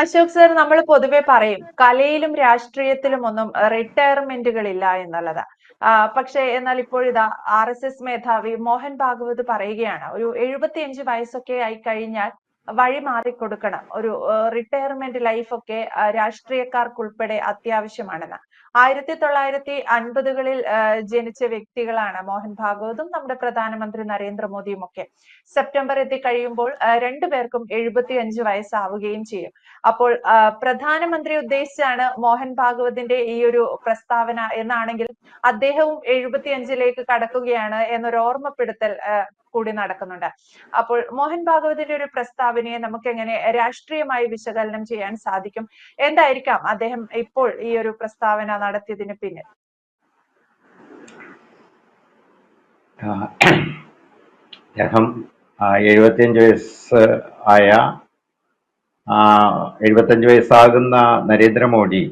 Ashok sir നമ്മൾ പൊതുവെ പറയും കലയിലും രാഷ്ട്രീയത്തിലും ഒന്നും റിട്ടയർമെന്റുകൾ ഇല്ല എന്നുള്ളത് പക്ഷേ എന്നാൽ ഇപ്പോഴിതാ ആർ എസ് എസ് മേധാവി മോഹൻ ഭാഗവത് പറയുകയാണ് ഒരു എഴുപത്തിയഞ്ച് വയസ്സൊക്കെ ആയി കഴിഞ്ഞാൽ വഴി മാറിക്കൊടുക്കണം. ഒരു റിട്ടയർമെന്റ് ലൈഫൊക്കെ രാഷ്ട്രീയക്കാർക്കുൾപ്പെടെ അത്യാവശ്യമാണെന്ന്. ആയിരത്തി തൊള്ളായിരത്തി അൻപതുകളിൽ ജനിച്ച വ്യക്തികളാണ് മോഹൻ ഭാഗവതും നമ്മുടെ പ്രധാനമന്ത്രി നരേന്ദ്രമോദിയും ഒക്കെ സെപ്റ്റംബർ എത്തി കഴിയുമ്പോൾ രണ്ടുപേർക്കും എഴുപത്തി അഞ്ച് വയസ്സാവുകയും ചെയ്യും. അപ്പോൾ പ്രധാനമന്ത്രി ഉദ്ദേശിച്ചാണ് മോഹൻ ഭാഗവതിന്റെ ഈ ഒരു പ്രസ്താവന എന്നാണെങ്കിൽ അദ്ദേഹവും എഴുപത്തി അഞ്ചിലേക്ക് കടക്കുകയാണ് എന്നൊരു ഓർമ്മപ്പെടുത്തൽ കൂടി നടക്കുന്നുണ്ട്. അപ്പോൾ മോഹൻ ഭാഗവതിന്റെ ഒരു പ്രസ്താവനയെ നമുക്ക് എങ്ങനെ രാഷ്ട്രീയമായി വിശകലനം ചെയ്യാൻ സാധിക്കും? എന്തായിരിക്കാം അദ്ദേഹം ഇപ്പോൾ ഈ ഒരു പ്രസ്താവന നടത്തിയതിന് പിന്നിൽ? അദ്ദേഹം എഴുപത്തിയഞ്ച് വയസ്സ് ആയ എഴുപത്തഞ്ച് വയസ്സാകുന്ന നരേന്ദ്രമോദി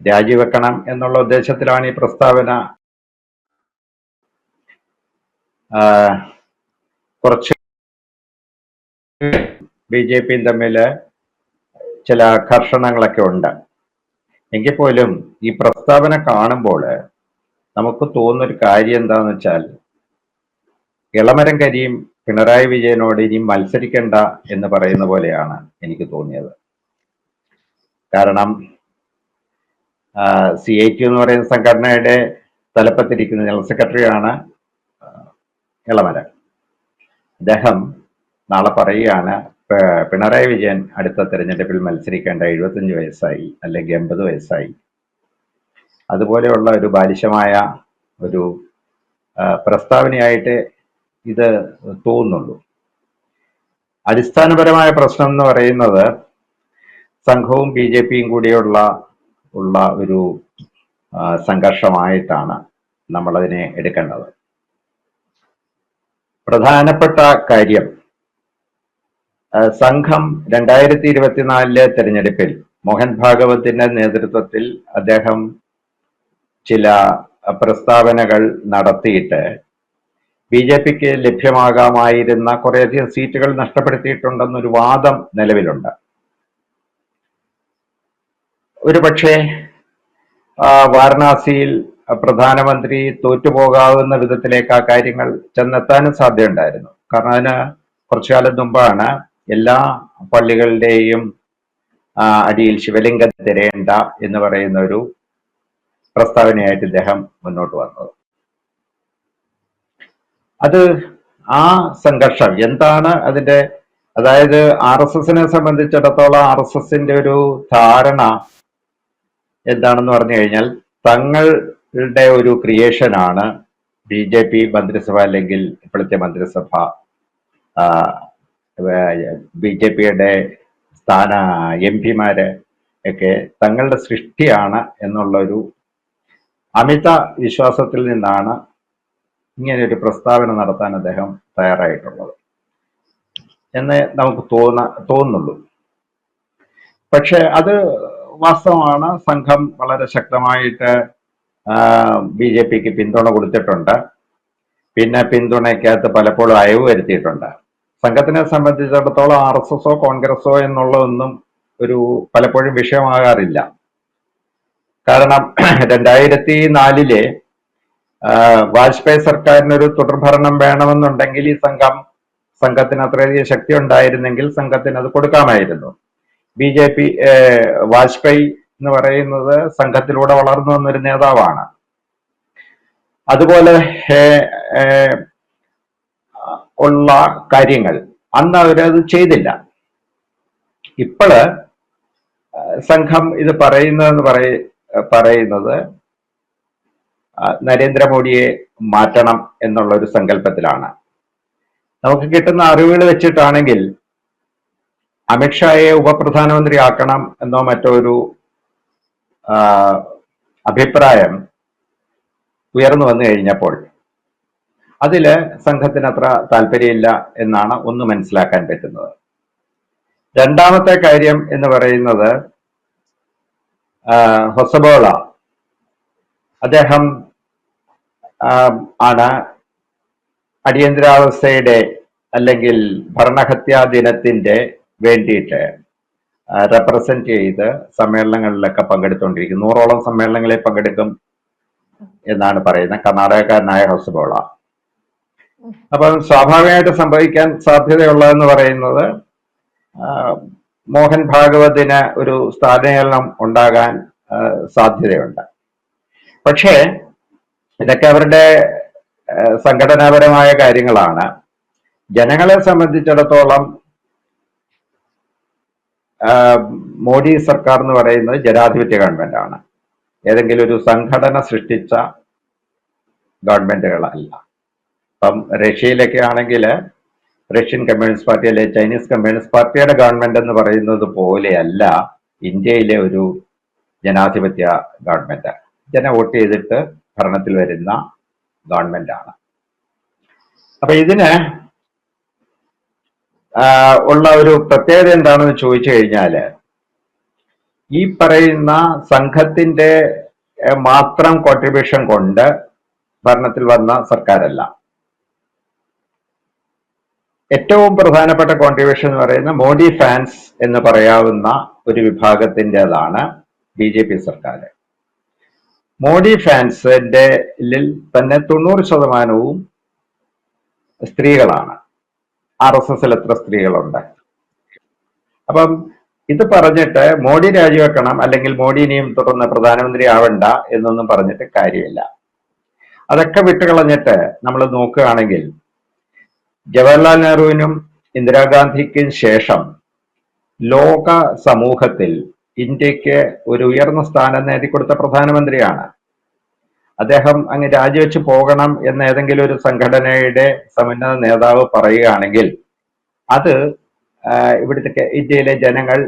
രാജിവെക്കണം എന്നുള്ള ഉദ്ദേശത്തിലാണ് ഈ പ്രസ്താവന കുറച്ച് ബി ജെ പിയും തമ്മിൽ ചില ഘർഷണങ്ങളൊക്കെ ഉണ്ട്. എങ്കിൽ പോലും ഈ പ്രസ്താവന കാണുമ്പോൾ നമുക്ക് തോന്നുന്നൊരു കാര്യം എന്താന്ന് വെച്ചാൽ ഇളമരം കരിയും പിണറായി വിജയനോട് ഇനി മത്സരിക്കണ്ട എന്ന് പറയുന്ന പോലെയാണ് എനിക്ക് തോന്നിയത്. കാരണം സി ഐ ടി എന്ന് പറയുന്ന സംഘടനയുടെ തലപ്പത്തിരിക്കുന്ന ജനറൽ സെക്രട്ടറിയാണ് ഇളമരം അദ്ദേഹം നാളെ പറയുകയാണ് പിണറായി വിജയൻ അടുത്ത തെരഞ്ഞെടുപ്പിൽ മത്സരിക്കേണ്ട എഴുപത്തഞ്ച് വയസ്സായി അല്ലെങ്കിൽ എൺപത് വയസ്സായി. അതുപോലെയുള്ള ഒരു ബാലിശമായ ഒരു പ്രസ്താവനയായിട്ട് ഇത് തോന്നുന്നുള്ളൂ. അടിസ്ഥാനപരമായ പ്രശ്നം എന്ന് പറയുന്നത് സംഘവും ബി ജെ പിയും കൂടിയുള്ള ഉള്ള ഒരു സംഘർഷമായിട്ടാണ് നമ്മളതിനെ എടുക്കേണ്ടത്. പ്രധാനപ്പെട്ട കാര്യം സംഘം രണ്ടായിരത്തി ഇരുപത്തിനാലിലെ തെരഞ്ഞെടുപ്പിൽ മോഹൻ ഭാഗവത്തിന്റെ നേതൃത്വത്തിൽ അദ്ദേഹം ചില പ്രസ്താവനകൾ നടത്തിയിട്ട് ബി ജെ പിക്ക് ലഭ്യമാകാമായിരുന്ന കുറേയധികം സീറ്റുകൾ നഷ്ടപ്പെടുത്തിയിട്ടുണ്ടെന്നൊരു വാദം നിലവിലുണ്ട്. ഒരു പക്ഷേ വാരണാസിയിൽ പ്രധാനമന്ത്രി തോറ്റുപോകാവുന്ന വിധത്തിലേക്ക് ആ കാര്യങ്ങൾ ചെന്നെത്താനും സാധ്യതയുണ്ടായിരുന്നു. കാരണം അതിന് കുറച്ചു കാലം മുമ്പാണ് എല്ലാ പള്ളികളുടെയും അടിയിൽ ശിവലിംഗം തിരയേണ്ട എന്ന് പറയുന്ന ഒരു പ്രസ്താവനയായിട്ട് ഇദ്ദേഹം മുന്നോട്ട് വന്നത്. അത് ആ സംഘർഷം എന്താണ് അതിന്റെ അതായത് ആർ എസ് എസിനെ സംബന്ധിച്ചിടത്തോളം ആർ എസ് എസിന്റെ ഒരു ധാരണ എന്താണെന്ന് പറഞ്ഞു കഴിഞ്ഞാൽ തങ്ങളുടെ ഒരു ക്രിയേഷനാണ് ബി ജെ പി മന്ത്രിസഭ അല്ലെങ്കിൽ ഇപ്പോഴത്തെ മന്ത്രിസഭ ബി ജെ പിയുടെ സ്ഥാന എം പിമാര് ഒക്കെ തങ്ങളുടെ സൃഷ്ടിയാണ് എന്നുള്ളൊരു അമിത വിശ്വാസത്തിൽ നിന്നാണ് ഇങ്ങനെയൊരു പ്രസ്താവന നടത്താൻ അദ്ദേഹം തയ്യാറായിട്ടുള്ളത് എന്ന് നമുക്ക് തോന്ന തോന്നുന്നുള്ളൂ. പക്ഷെ അത് വാസ്തവമാണ്. സംഘം വളരെ ശക്തമായിട്ട് ബി ജെ പിക്ക് പിന്തുണ കൊടുത്തിട്ടുണ്ട്. പിന്നെ പിന്തുണയ്ക്കകത്ത് പലപ്പോഴും അയവ് വരുത്തിയിട്ടുണ്ട്. സംഘത്തിനെ സംബന്ധിച്ചിടത്തോളം ആർ എസ് എസോ കോൺഗ്രസോ എന്നുള്ളതൊന്നും ഒരു പലപ്പോഴും വിഷയമാകാറില്ല. കാരണം രണ്ടായിരത്തി നാലിലെ വാജ്പേയി സർക്കാരിനൊരു തുടർഭരണം വേണമെന്നുണ്ടെങ്കിൽ ഈ സംഘം സംഘത്തിന് അത്രയധികം ശക്തി ഉണ്ടായിരുന്നെങ്കിൽ സംഘത്തിന് അത് കൊടുക്കാമായിരുന്നു. ബി ജെ പി വാജ്പേയി എന്ന് പറയുന്നത് സംഘത്തിലൂടെ വളർന്നു വന്നൊരു നേതാവാണ്. അതുപോലെ ഉള്ള കാര്യങ്ങൾ അന്ന് അവരത് ചെയ്തില്ല. ഇപ്പോൾ സംഘം ഇത് പറയുന്നതെന്ന് പറയ പറയുന്നത് നരേന്ദ്രമോദിയെ മാറ്റണം എന്നുള്ള ഒരു സങ്കല്പത്തിലാണ്. നമുക്ക് കിട്ടുന്ന അറിവുകൾ വെച്ചിട്ടാണെങ്കിൽ അമിത്ഷായെ ഉപപ്രധാനമന്ത്രി ആക്കണം എന്നോ മറ്റോ ഒരു അഭിപ്രായം ഉയർന്നു വന്നു കഴിഞ്ഞപ്പോൾ അതിൽ സംഘത്തിന് അത്ര താല്പര്യമില്ല എന്നാണ് ഒന്ന് മനസ്സിലാക്കാൻ പറ്റുന്നത്. രണ്ടാമത്തെ കാര്യം എന്ന് പറയുന്നത് ഹൊസബോള. അദ്ദേഹം ആണ് അടിയന്തരാവസ്ഥയുടെ അല്ലെങ്കിൽ ഭരണഹത്യാ ദിനത്തിന്റെ വേണ്ടിയിട്ട് റെപ്രസെന്റ് ചെയ്ത് സമ്മേളനങ്ങളിലൊക്കെ പങ്കെടുത്തുകൊണ്ടിരിക്കും നൂറോളം സമ്മേളനങ്ങളിൽ പങ്കെടുക്കും എന്നാണ് പറയുന്നത്. കർണാടകക്കാരനായ ഹസ്ബോള അപ്പം സ്വാഭാവികമായിട്ട് സംഭവിക്കാൻ സാധ്യതയുള്ളതെന്ന് പറയുന്നത് മോഹൻ ഭാഗവതിന് ഒരു സ്ഥാനചലനം ഉണ്ടാകാൻ സാധ്യതയുണ്ട്. പക്ഷേ ഇതൊക്കെ അവരുടെ സംഘടനാപരമായ കാര്യങ്ങളാണ്. ജനങ്ങളെ സംബന്ധിച്ചിടത്തോളം മോഡി സർക്കാർ എന്ന് പറയുന്നത് ജനാധിപത്യ ഗവൺമെന്റ് ആണ് ഏതെങ്കിലും ഒരു സംഘടന സൃഷ്ടിച്ച ഗവൺമെന്റുകളല്ല. ഇപ്പം റഷ്യയിലൊക്കെ ആണെങ്കിൽ റഷ്യൻ കമ്മ്യൂണിസ്റ്റ് പാർട്ടി അല്ലെ ചൈനീസ് കമ്മ്യൂണിസ്റ്റ് പാർട്ടിയുടെ ഗവൺമെന്റ് എന്ന് പറയുന്നത് പോലെയല്ല ഇന്ത്യയിലെ ഒരു ജനാധിപത്യ ഗവൺമെന്റ്. ജന വോട്ട് ചെയ്തിട്ട് ഭരണത്തിൽ വരുന്ന ഗവൺമെന്റ് ആണ് അപ്പൊ ഇതിന് ഉള്ള ഒരു പ്രത്യേകത എന്താണെന്ന് ചോദിച്ചു കഴിഞ്ഞാൽ ഈ പറയുന്ന സംഘത്തിന്റെ മാത്രം കോൺട്രിബ്യൂഷൻ കൊണ്ട് ഭരണത്തിൽ വന്ന സർക്കാരല്ല. ഏറ്റവും പ്രധാനപ്പെട്ട കോൺട്രിബ്യൂഷൻ എന്ന് പറയുന്ന മോഡി ഫാൻസ് എന്ന് പറയാവുന്ന ഒരു വിഭാഗത്തിന്റെതാണ് ബി ജെ പി സർക്കാർ. മോഡി ഫാൻസിന്റെ തന്നെ തൊണ്ണൂറ് ശതമാനവും സ്ത്രീകളാണ്. ആർ എസ് എസിൽ എത്ര സ്ത്രീകളുണ്ട്? അപ്പം ഇത് പറഞ്ഞിട്ട് മോഡി രാജിവെക്കണം അല്ലെങ്കിൽ മോഡി ഇനിയും തുടർന്ന് പ്രധാനമന്ത്രി ആവണ്ട എന്നൊന്നും പറഞ്ഞിട്ട് കാര്യമില്ല. അതൊക്കെ വിട്ടുകളഞ്ഞിട്ട് നമ്മൾ നോക്കുകയാണെങ്കിൽ ജവഹർലാൽ നെഹ്റുവിനും ഇന്ദിരാഗാന്ധിക്കും ശേഷം ലോക സമൂഹത്തിൽ ഇന്ത്യയ്ക്ക് ഒരു ഉയർന്ന സ്ഥാനം നേടിക്കൊടുത്ത പ്രധാനമന്ത്രിയാണ്. അദ്ദേഹം അങ്ങ് രാജിവെച്ച് പോകണം എന്ന് ഏതെങ്കിലും ഒരു സംഘടനയുടെ സമുന്നത നേതാവ് പറയുകയാണെങ്കിൽ അത് ഇവിടുത്തെ ഇന്ത്യയിലെ ജനങ്ങൾ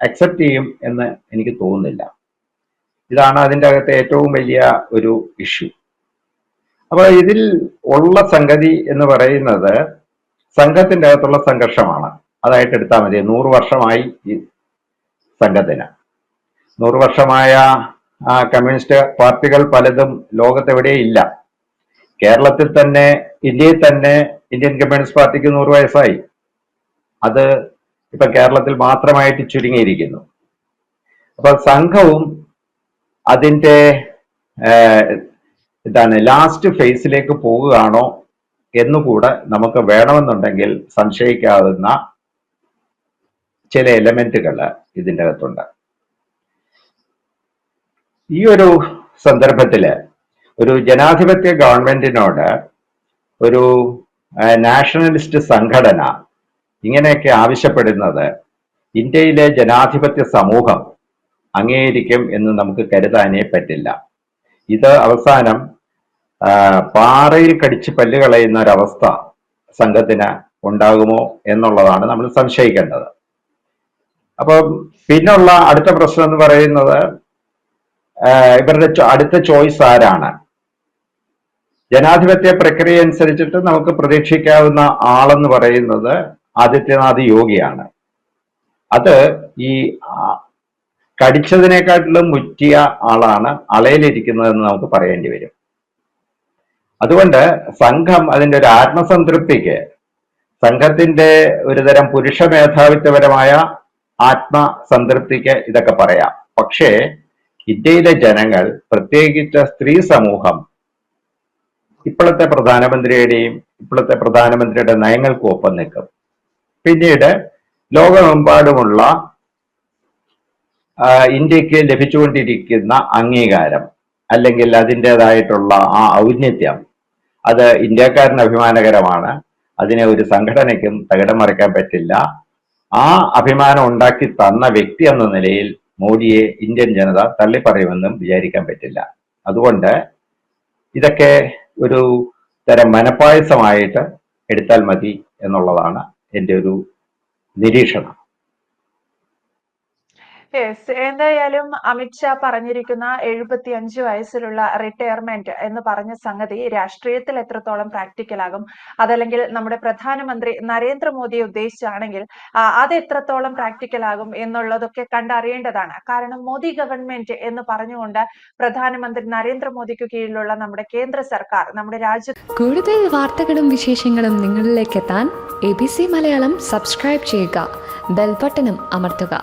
അക്സെപ്റ്റ് ചെയ്യും എന്ന് എനിക്ക് തോന്നുന്നില്ല. ഇതാണ് അതിന്റെ അകത്തെ ഏറ്റവും വലിയ ഒരു ഇഷ്യൂ അപ്പോൾ ഇതിൽ ഉള്ള സംഗതി എന്ന് പറയുന്നത് സംഘത്തിന്റെ അകത്തുള്ള സംഘർഷമാണ്. അതായിട്ട് എടുത്താൽ മതി നൂറ് വർഷമായി സംഘത്തിന്. നൂറ് വർഷമായ കമ്മ്യൂണിസ്റ്റ് പാർട്ടികൾ പലതും ലോകത്തെവിടെയും ഇല്ല. കേരളത്തിൽ തന്നെ ഇന്ത്യയിൽ തന്നെ ഇന്ത്യൻ കമ്മ്യൂണിസ്റ്റ് പാർട്ടിക്ക് നൂറ് വയസ്സായി. അത് ഇപ്പൊ കേരളത്തിൽ മാത്രമായിട്ട് ചുരുങ്ങിയിരിക്കുന്നു. അപ്പൊ സംഘവും അതിന്റെ എന്താണ് ലാസ്റ്റ് ഫേസിലേക്ക് പോവുകയാണോ എന്നുകൂടെ നമുക്ക് വേണമെന്നുണ്ടെങ്കിൽ സംശയിക്കാവുന്ന ചില എലമെന്റുകൾ ഇതിന്റെ അകത്തുണ്ട് ഈ ഒരു സന്ദർഭത്തിൽ ഒരു ജനാധിപത്യ ഗവൺമെന്റിനോട് ഒരു നാഷണലിസ്റ്റ് സംഘടന ഇങ്ങനെയൊക്കെ ആവശ്യപ്പെടുന്നത് ഇന്ത്യയിലെ ജനാധിപത്യ സമൂഹം അംഗീകരിക്കും എന്ന് നമുക്ക് കരുതാനേ പറ്റില്ല. ഇത് അവസാനം പാറയിൽ കടിച്ച് പല്ല് കളയുന്ന ഒരവസ്ഥ സംഘത്തിന് ഉണ്ടാകുമോ എന്നുള്ളതാണ് നമ്മൾ സംശയിക്കേണ്ടത്. അപ്പം പിന്നുള്ള അടുത്ത പ്രശ്നം എന്ന് പറയുന്നത് ഇവരുടെ അടുത്ത ചോയ്സ് ആരാണ്? ജനാധിപത്യ പ്രക്രിയ അനുസരിച്ചിട്ട് നമുക്ക് പ്രതീക്ഷിക്കാവുന്ന ആളെന്ന് പറയുന്നത് ആദിത്യനാഥ് യോഗിയാണ്. അത് ഈ കടിച്ചതിനെക്കാട്ടിലും മുറ്റിയ ആളാണ് അളയിലിരിക്കുന്നതെന്ന് നമുക്ക് പറയേണ്ടി വരും. അതുകൊണ്ട് സംഘം അതിന്റെ ഒരു ആത്മസംതൃപ്തിക്ക് സംഘത്തിന്റെ ഒരുതരം പുരുഷ മേധാവിത്വപരമായ ആത്മസംതൃപ്തിക്ക് ഇതൊക്കെ പറയാം. പക്ഷേ ഇന്ത്യയിലെ ജനങ്ങൾ പ്രത്യേകിച്ച് സ്ത്രീ സമൂഹം ഇപ്പോഴത്തെ പ്രധാനമന്ത്രിയുടെയും ഇപ്പോഴത്തെ പ്രധാനമന്ത്രിയുടെ നയങ്ങൾക്കും ഒപ്പം നിൽക്കും. പിന്നീട് ലോകമെമ്പാടുമുള്ള ഇന്ത്യയ്ക്ക് ലഭിച്ചുകൊണ്ടിരിക്കുന്ന അംഗീകാരം അല്ലെങ്കിൽ അതിന്റെതായിട്ടുള്ള ആ ഔന്നത്യം അത് ഇന്ത്യക്കാരന് അഭിമാനകരമാണ്. അതിനെ ഒരു സംഘടനയ്ക്കും തകിടം മറിക്കാൻ പറ്റില്ല. ആ അഭിമാനം ഉണ്ടാക്കി തന്ന വ്യക്തി എന്ന നിലയിൽ മോഡിയെ ഇന്ത്യൻ ജനത തള്ളിപ്പറയുമെന്നും വിചാരിക്കാൻ പറ്റില്ല. അതുകൊണ്ട് ഇതൊക്കെ ഒരു തരം മനപ്പായസമായിട്ട് എടുത്താൽ മതി എന്നുള്ളതാണ് എന്റെ ഒരു നിരീക്ഷണം. യെസ് എന്തായാലും അമിത്ഷാ പറഞ്ഞിരിക്കുന്ന എഴുപത്തി അഞ്ച് വയസ്സിലുള്ള റിട്ടയർമെന്റ് എന്ന് പറഞ്ഞ സംഗതി രാഷ്ട്രീയത്തിൽ എത്രത്തോളം പ്രാക്ടിക്കൽ ആകും? അതല്ലെങ്കിൽ നമ്മുടെ പ്രധാനമന്ത്രി നരേന്ദ്രമോദിയെ ഉദ്ദേശിച്ചാണെങ്കിൽ അത് എത്രത്തോളം പ്രാക്ടിക്കൽ ആകും എന്നുള്ളതൊക്കെ കണ്ടറിയേണ്ടതാണ്. കാരണം മോദി ഗവൺമെന്റ് എന്ന് പറഞ്ഞുകൊണ്ട് പ്രധാനമന്ത്രി നരേന്ദ്രമോദിക്ക് കീഴിലുള്ള നമ്മുടെ കേന്ദ്ര സർക്കാർ നമ്മുടെ രാജ്യ കൂടുതൽ വാർത്തകളും വിശേഷങ്ങളും നിങ്ങളിലേക്ക് എത്താൻ A B C Malayalam subscribe ചെയ്യുക ബെൽബട്ടനും അമർത്തുക.